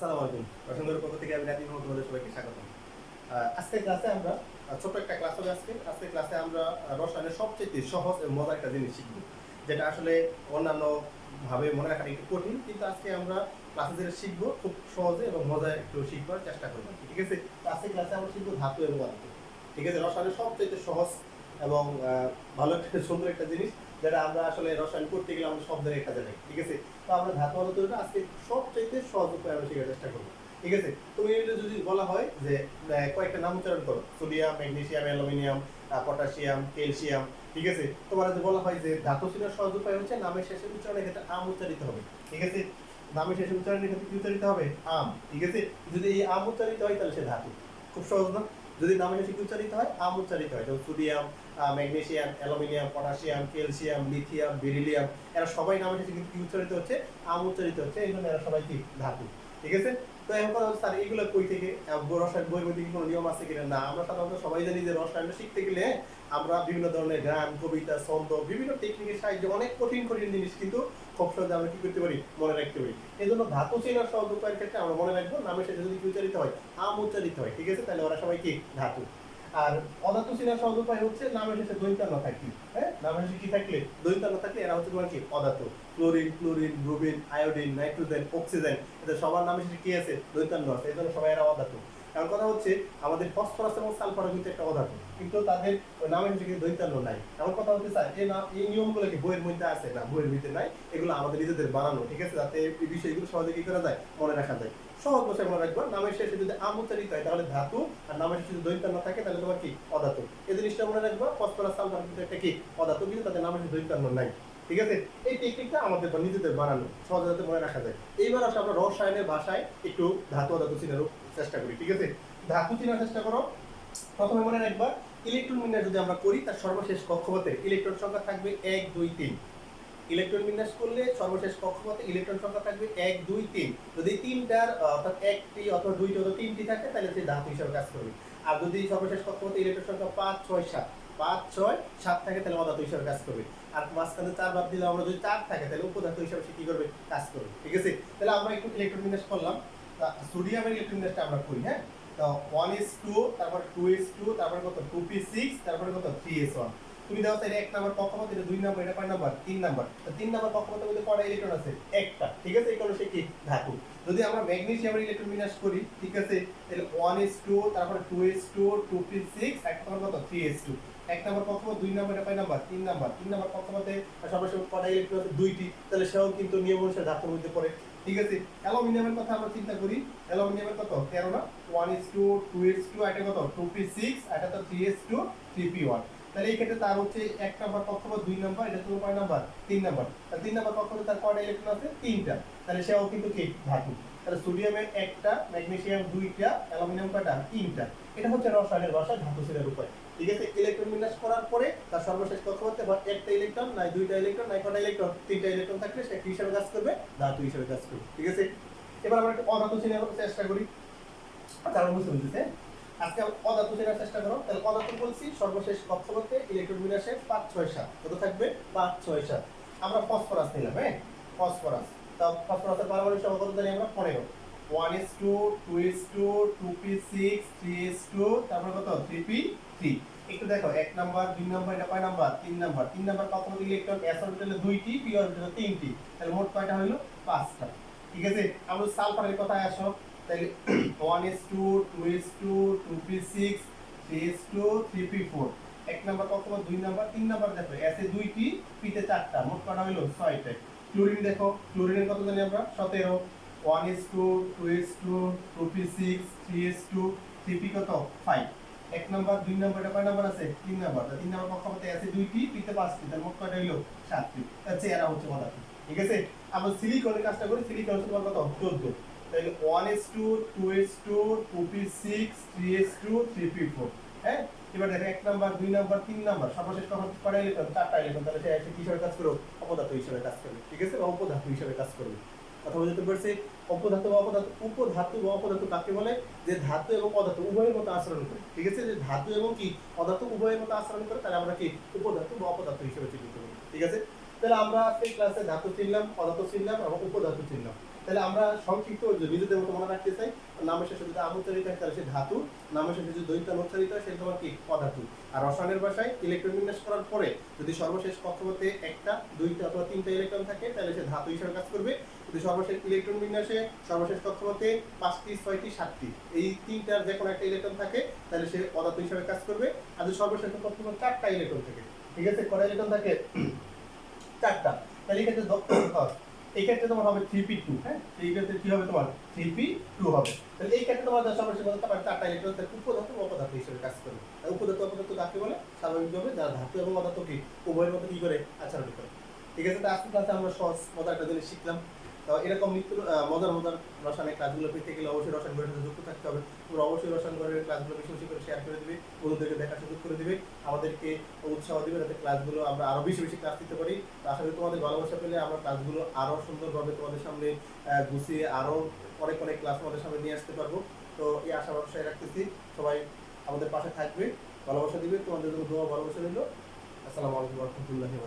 আসসালামু আলাইকুম। রসুন্দরের পক্ষ থেকে আমি মোহাম্মদ তোমাদের সবাইকে স্বাগতম আহ, আজকের ক্লাসে আমরা ছোট্ট একটা ক্লাস হবে আজকে। আজকের ক্লাসে আমরা রসায়নের সবচেয়ে সহজ এবং মজার একটা জিনিস শিখব যেটা আসলে অন্যান্য ভাবে মনে রাখাটা একটু কঠিন কিন্তু আজকে আমরা ক্লাসে যেটা শিখব খুব সহজে এবং মজায় একটু শিখবার চেষ্টা করব ঠিক আছে? তো আজকের ক্লাসে আমরা শিখব ধাতু এবং অধাতু ঠিক আছে? রসায়নের সবচেয়ে সহজ এবং ভালো একটা, সুন্দর একটা জিনিস যেটা আমরা আসলে রসায়ন করতে গেলে আমরা সব জায়গায় কাজে ঠিক আছে? তো আমরা ধাতু অধাতুটা আজকে সবচাইতে সহজ উপায় আমরা শেখার চেষ্টা করব, ঠিক আছে? তুমি যদি বলা হয় যে কয়েকটা নাম উচ্চারণ করো, sodium, magnesium, aluminium potassium, calcium, ঠিক আছে? তোমার যদি বলা হয় যে, ধাতু চেনার সহজ উপায় হচ্ছে নামের শেষে উচ্চারণের ক্ষেত্রে আম উচ্চারিত হবে, ঠিক আছে? নামের শেষে উচ্চারণের ক্ষেত্রে কি উচ্চারিত হবে? আম, ঠিক আছে? যদি এই আম উচ্চারিত হয় তাহলে সে ধাতু, খুব সহজ না? যদি নামের শেষে উচ্চারিত হয়? আম উচ্চারিত হয়, যেমন sodium magnesium aluminium, potassium, calcium, lithium, beryllium, এরা সবাই নাম শেষে কিন্তু কি উচ্চারিত হচ্ছে? আম উচ্চারিত হচ্ছে, এই জন্য এরা সবাই কি ধাতু, ঠিক আছে? তো এখন কথা হচ্ছে, স্যার, এগুলো কই থেকে? রসায়ন বইয়ের মধ্যে কোনো নিয়ম আছে কিনা? না, আমরা সাধারণত সবাই জানি যে রসায়ন শিখতে গেলে আমরা বিভিন্ন ধরনের গান, কবিতা, ছন্দ, বিভিন্ন টেকনিকের সাহায্যে অনেক কঠিন কঠিন জিনিস কিন্তু খুব সহজে আমরা কি করতে পারি? মনে রাখতে পারি। এই জন্য ধাতু চেনার সহজ উপায়ের ক্ষেত্রে আমরা মনে রাখব, নামের সাথে যদি কি উচ্চারিত হয়, আম উচ্চারিত হয়, ঠিক আছে? তাহলে ওরা সবাই কি? ধাতু। আর অধাতু চেনার সহজ উপায় হচ্ছে নামের শেষে দৈন্তান্ন থাকলে হ্যাঁ? নামের শেষে কি থাকলে? দৈন্তান্ন থাকলে এরা হচ্ছে তোমার কি? অধাতু chlorine chlorine bromine iodine, nitrogen, oxygen, এদের সবার নামের শেষে কি আছে? দৈন্তান্ন আছে। এই জন্য সবাই এরা কারণ কথা হচ্ছে, আমাদের ফসফরাস এবং সালফার কিন্তু একটা অধাতু কিন্তু তাদের নামের শেষে কিন্তু দৈন্তান্ন নাই। এমন কথা হচ্ছে, স্যার, এই নাম এই নিয়মগুলো কি বইয়ের মধ্যে আছে? না, বইয়ের মধ্যে নাই। এগুলো আমাদের নিজেদের বানানো, ঠিক আছে? যাতে এই বিষয়গুলো সহজে কি করা যায়? মনে রাখা যায়। সহজ ভাষায় মনে রাখবা, নামের শেষে যদি আম উচ্চারিত হয়, তাহলে ধাতু, আর নামের শেষে যদি দৈন্তান্ন থাকে, তাহলে তোমার কি? অধাতু এই জিনিসটা মনে রাখবা, ফসফরাস, সালফার কিন্তু একটা কি? অধাতু কিন্তু তাদের নামের শেষে দৈন্তান্ন নাই। ঠিক আছে? এই টেকনিকটা আমাদের নিজেদের বানানো, সহজে যাতে মনে রাখা যায়। এইবার আসলে আমরা রসায়নের ভাষায় একটু ধাতু অধাতু চিনারও চেষ্টা করি, ঠিক আছে? ধাতু চেনার চেষ্টা করো। প্রথমে মনে রাখবা ইলেকট্রন বিন্যাস যদি আমরা করি, তার সর্বশেষ কক্ষপথে ইলেকট্রন সংখ্যা থাকবে এক, দুই, তিন। ইলেকট্রন বিন্যাস করলে সর্বশেষ কক্ষপথে ইলেকট্রন সংখ্যা থাকবে এক, দুই, তিন। যদি তিনটার, অর্থাৎ একটি অথবা দুইটি অথবা তিনটি থাকে, তাহলে সে ধাতু হিসাবে কাজ করবে। আর যদি সর্বশেষ কক্ষপথে ইলেকট্রন সংখ্যা পাঁচ, ছয়, সাত, পাঁচ, ছয়, সাত থাকে, তাহলে অধাতু হিসাবে কাজ করবে। আর মাঝখানে চার বাদ দিলে আমরা যদি চার থাকে, তাহলে উপধাতু হিসাবে সে কি করবে? কাজ করবে, ঠিক আছে? তাহলে আমরা একটু ইলেকট্রন বিন্যাস করলাম। সোডিয়ামের ইলেকট্রন বিন্যাসটা আমরা করি হ্যাঁ? তো ওয়ান ইস টু তারপর টু ইস টু তারপরে কত? টু পি সিক্স তারপরে কত? থ্রি এস ওয়ান তুমি দাও তাহলে এক নাম্বার কক্ষপথ এটা দুই নাম্বার, এটা কয় নাম্বার, তিন নাম্বার। তো তিন নাম্বার কক্ষপথের মধ্যে কয়টা ইলেকট্রন আছে? একটা। ঠিক আছে? এই সে কি ধাতু যদি আমরা ম্যাগনেসিয়ামের ইলেকট্রন বিন্যাস করি, ঠিক আছে? তাহলে ওয়ান ইস টু তারপরে two s two two p six এক নাম্বার কত? থ্রি ইস টু এক নাম্বার কক্ষপথ দুই নাম্বার তিন নাম্বার। তিন নাম্বার ইলেকট্রন আছে দুইটি, তাহলে সেও কিন্তু নিয়ম অনুসারে ধাতুর মধ্যে পড়ে। ঠিক আছে? অ্যালুমিনিয়ামের কথা আমরা চিন্তা করি। অ্যালুমিনিয়ামের কত? তেরো না? One s two two two এটা কত? টু পি সিক্স এটা তো three s two three p one তাহলে এই ক্ষেত্রে তার হচ্ছে এক নাম্বার কক্ষপথ দুই নাম্বার, এটা তো কয় নাম্বার? তিন নাম্বার। তাহলে তিন নাম্বার কক্ষপথে তার কয়টা ইলেকট্রন আছে? তিনটা। তাহলে সেও কিন্তু কি ধাতু। তাহলে সোডিয়ামের একটা ম্যাগনেসিয়াম দুইটা অ্যালুমিনিয়াম কয়টা? তিনটা। এটা হচ্ছে রসায়নের ভাষা ধাতু উপায়। ঠিক আছে? ইলেকট্রন বিন্যাস করার পরে তার সর্বশেষ কক্ষপথে বা একটা ইলেকট্রন, নাই দুইটা ইলেকট্রন, নাই কটা ইলেকট্রন, তিনটা ইলেকট্রন থাকলে সে হিসাবে কাজ করবে? ধাতু হিসাবে কাজ করবে। ঠিক আছে? এবার আমরা একটা অধাতু চিহ্ন চেষ্টা করি। আমরা বুঝতে বুঝতেছে আজকে অধাতু চেনার চেষ্টা করো তাহলে অধাতু বলছি, সর্বশেষ কক্ষপথে ইলেকট্রন বিন্যাসে পাঁচ ছয় সাত। কত থাকবে? পাঁচ ছয় সাত। আমরা ফসফরাস নিলাম হ্যাঁ? ফসফরাস। তা ফসফরাসের পারমাণবিক সংখ্যা কত জানি আমরা? পনেরো। One s two two s two two p six, three s two, তারপরে কত? Three p three. একটু দেখো, এক নাম্বার, দুই নাম্বার, এটা কয় নাম্বার? তিন নাম্বার। তিন নাম্বার কক্ষপথে ইলেকট্রন এস অরবিটালে দুইটি পি অরবিটালে তিনটি। তাহলে মোট কয়টা হলো পাঁচটা। ঠিক আছে? আমরা সালফারের কথায় আসো। তাহলে one s two two s two two p six three s two three p four এক নাম্বার কক্ষপথ দুই নাম্বার। তিন নাম্বার দেখো এসে দুইটি পিতে চারটা। মোট কটা হইল? ছয়টা। ক্লোরিন দেখো, ক্লোরিনের কত জানি আমরা? সতেরো। One s two two s two two p six three s two three p কত? ফাইভ এক নাম্বার, দুই নাম্বার, এটা কয় নাম্বার আছে? তিন নাম্বার। তিন নাম্বার কক্ষপথে আছে দুইটি পিতে পাঁচটি, তার মোট কয়টা হইল? সাতটি। তার চেহারা হচ্ছে পদার্থ ঠিক আছে? আমরা সিলিকনের কাজটা করি। সিলিকন হচ্ছে তোমার কত? চোদ্দ। তাহলে one s two two s two two p six three s two three p four হ্যাঁ? এবার দেখো এক নাম্বার, দুই নাম্বার, তিন নাম্বার। সর্বশেষ কখন কটা ইলেকট্রন? চারটা ইলেকট্রন। তাহলে সে এসে কি হিসাবে কাজ করো অপদার্থ হিসাবে কাজ করবে ঠিক আছে? উপধাতু হিসাবে কাজ করবে কথা যেতে পারছি অপধাতু বা অপধাতু উপধাতু বা অপধাতু কাকে বলে? যে ধাতু এবং অধাতু উভয়ের মতো আচরণ করে। ঠিক আছে? যে ধাতু এবং কি? অধাতু উভয়ের মতো আচরণ করে, তাহলে আমরা কি উপধাতু বা অপধাতু হিসেবে চিহ্নিত করি। ঠিক আছে? তাহলে আমরা এই ক্লাসে ধাতু চিনলাম, অধাতু চিনলাম এবং উপধাতু চিনলাম। তাহলে আমরা সংক্ষিপ্ত নিজেদের মতো মনে রাখতে চাই, নামের শেষে যদি আমোচ্চারিত হয় তাহলে সে ধাতু, নামের শেষে যদি দৈত্যান উচ্চারিত হয় সেটা তোমার কি? পদার্থ। আর রসায়নের ভাষায় ইলেকট্রন বিন্যাস করার পরে যদি সর্বশেষ কক্ষপথে একটা, দুইটা অথবা তিনটা ইলেকট্রন থাকে, তাহলে সে ধাতু হিসেবে কাজ করবে। যদি সর্বশেষ ইলেকট্রন বিন্যাসে সর্বশেষ কক্ষপথে পাঁচটি, ছয়টি, সাতটি, এই তিনটার যে কোনো একটা ইলেকট্রন থাকে, তাহলে সে পদার্থ হিসেবে কাজ করবে। আর যদি সর্বশেষ কক্ষপথে চারটা ইলেকট্রন থাকে, ঠিক আছে? কটা ইলেকট্রন থাকে? চারটা। তাহলে এই ক্ষেত্রে দ- হয়। এই ক্ষেত্রে তোমার হবে থ্রি পি টু হ্যাঁ? এই ক্ষেত্রে কি হবে তোমার? থ্রি পি টু হবে। তাহলে এই ক্ষেত্রে তোমার সর্বশেষ বলতে পারে চারটা ইলেকট্রন তার ও অপদার্থ হিসেবে কাজ করবে আর উপধাতু অপদার্থ কাকে বলে? স্বাভাবিকভাবে যারা ধাতু এবং অধাতু উভয়ের মধ্যে কি করে? আচরণ করে। ঠিক আছে? তো আজকে ক্লাসে আমরা সহজ মতো একটা জিনিস শিখলাম। এরকম নিত্য মজার মজার রসায়নের ক্লাসগুলো পেতে গেলে অবশ্যই রসায়ন ঘরের সাথে যুক্ত থাকতে হবে। তোমরা অবশ্যই রসায়ন ঘরের ক্লাসগুলো বেশি বেশি করে শেয়ার করে দিবে, বন্ধুদেরকে দেখার সুযোগ করে দিবে, আমাদেরকে উৎসাহ দিবে যাতে ক্লাসগুলো আমরা আরও বেশি বেশি ক্লাস দিতে পারি। আশা করি তোমাদের ভালোবাসা পেলে আমরা ক্লাসগুলো আরও সুন্দরভাবে তোমাদের সামনে গুছিয়ে আরও অনেক অনেক ক্লাস তোমাদের সামনে নিয়ে আসতে পারব। তো এই আশা ভরসায় রাখতেছি। সবাই আমাদের পাশে থাকবে, ভালোবাসা দিবে। তোমাদের জন্য দোয়া, ভালোবাসা দিল আসসালামু আলাইকুম রহমতুল্লাহি